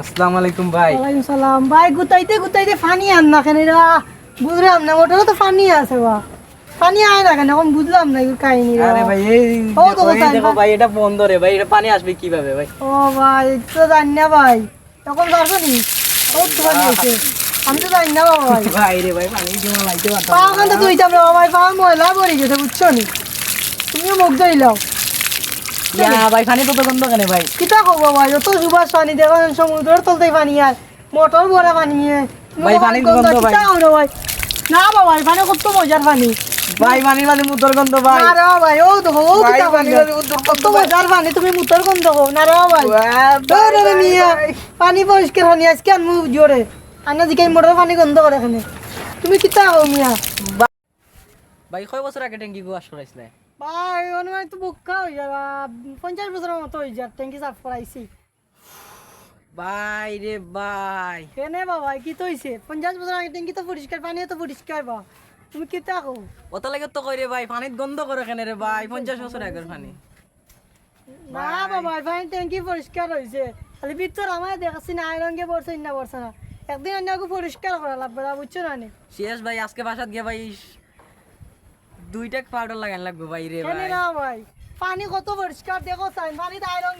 আসসালামু আলাইকুম ভাই। ওয়ালাইকুম সালাম। ভাই গুতাইতে গুতাইতে পানি আন না কেন? রা বুঝলাম না মোটরে তো পানি আছে বা। পানি আয় না কেন? এখন বুঝলাম না কাহিনী। আরে ভাই এই ও দেখো, তো দেখো ভাই এটা বন্ধ রে ভাই এটা পানি আসবে কীভাবে ভাই? ও ভাই তো জানি না ভাই। তখন পারছ নি ও তো পানি আছে আমি তো জানি না বাবা ভাই। ভাই রে ভাই পানি জমা পারতাম পা তুই যাবে ভাই পা ময়লা পড়ে গেছে বুঝছ নি? তুমিও মুখ ধইলাও ইয়া ভাই পানি তো গন্ধ কেন ভাই? কিতা খবর ভাই অত সুবাস পানি দেখো সমুদ্রের তলতে পানি আর মোটর ভরা পানি আর ভাই, পানি গন্ধ গন্ধ ভাই। কিতা হলো ভাই? না বাবা ভাই পানি কত মজার পানি ভাই পানির মাঝে মুতর গন্ধ ভাই। না রে ভাই ও দেখো ও ভাই, পানি পানি বাজে উত্তর কত মজার পানি তুমি মুতর গন্ধ কো না রে ভাই। ভাই, রে রে মিয়া। পানি পরিষ্কার পানি আজকে আনমু জোরে আনা দিকে মোটর পানি গন্ধ করে এখানে। তুমি কিতা হো মিয়া? ভাই কয় বছর আগে ট্যাঙ্কি গোয়াশ করাইছিলে? ভাই অনুমান তো বুকা হয়ে যাবা। পঞ্চাশ বছরের মতো হয়ে যা ট্যাঙ্কি সাফ করাইছি ভাই রে ভাই। কেনে বাবা কি তো হইছে? পঞ্চাশ বছর আগে ট্যাঙ্কি তো পরিষ্কার পানি তো পরিষ্কার বা। তুমি কো অত লাগে তো কই রে ভাই পানিত গন্ধ করে কেন রে ভাই পঞ্চাশ বছর আগের পানি। না বাবা পানি ট্যাঙ্কি পরিষ্কার হয়েছে খালি ভিতর আমার দেখাচ্ছি না আয়রনকে পড়ছে না পড়ছে না। একদিন অন্যকে পরিষ্কার করা লাগবে বুঝছ না নি? শেষ ভাই আজকে বাসাত গিয়ে ভাই দুইটা পাউডার লাগান লাগবে ভাই রে কেনে ভাই। না ভাই? পানি কত পরিষ্কার দেখো চাই পানি তো আয়রন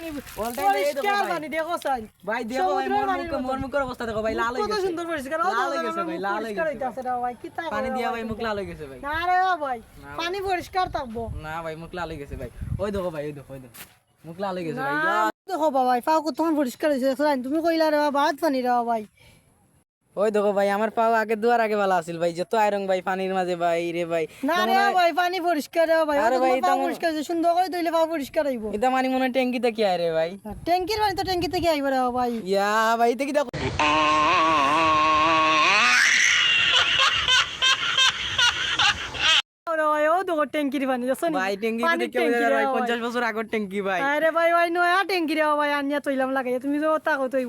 দেখো পরিষ্কার পানি দেখো চাই ভাই দেখো ভাই মোর মুখ। মোর মুখের অবস্থা দেখো ভাই লাল হয়ে গেছে। কত সুন্দর পরিষ্কার। লাল হয়ে গেছে ভাই, লাল হয়ে গেছে। ভাই কিতা পানি দিয়া ভাই? ভাই মুখ লাল হয়ে গেছে ভাই। না রে ভাই পানি পরিষ্কার থাকব। না ভাই মুখ লাল হয়ে গেছে ভাই। ওই দেখো ভাই ওই দেখো ওই দেখো। মুখ লাল হয়ে গেছে ভাই। দেখো বাবা পাও কত পরিষ্কার হয়েছে। দেখো না, তুমি কইলা রে হাত পানি রে ভাই। ওই দেখো ভাই আমার পাও আগে দুয়ার আগে ভালো আছিল ভাই যত আয়রন ভাই পানির মাঝে ভাই রে ভাই। না রে ভাই পানি পরিষ্কার রে ভাই আরে ভাই, তেমন- পরিষ্কার সুন্দর করে ধুইলে পাও পরিষ্কার হইব। এটা মানে মনে হয় ট্যাঙ্কিতে কি আয় রে ভাই? ট্যাঙ্কির পানি তো ট্যাঙ্কি থেকে আইব রে ভাই। ইয়া ভাই কি দেখো? দেখো ট্যাঙ্কির পানি দেখছ ভাই ট্যাঙ্কিতে দেখে ট্যাঙ্কি ভাই বছর আগের ট্যাঙ্কি ভাই। আরে ভাই ভাই নয়া ট্যাঙ্কি রে ভাই আনিয়া তৈলাম লাগাই তুমি তো তাকো তৈ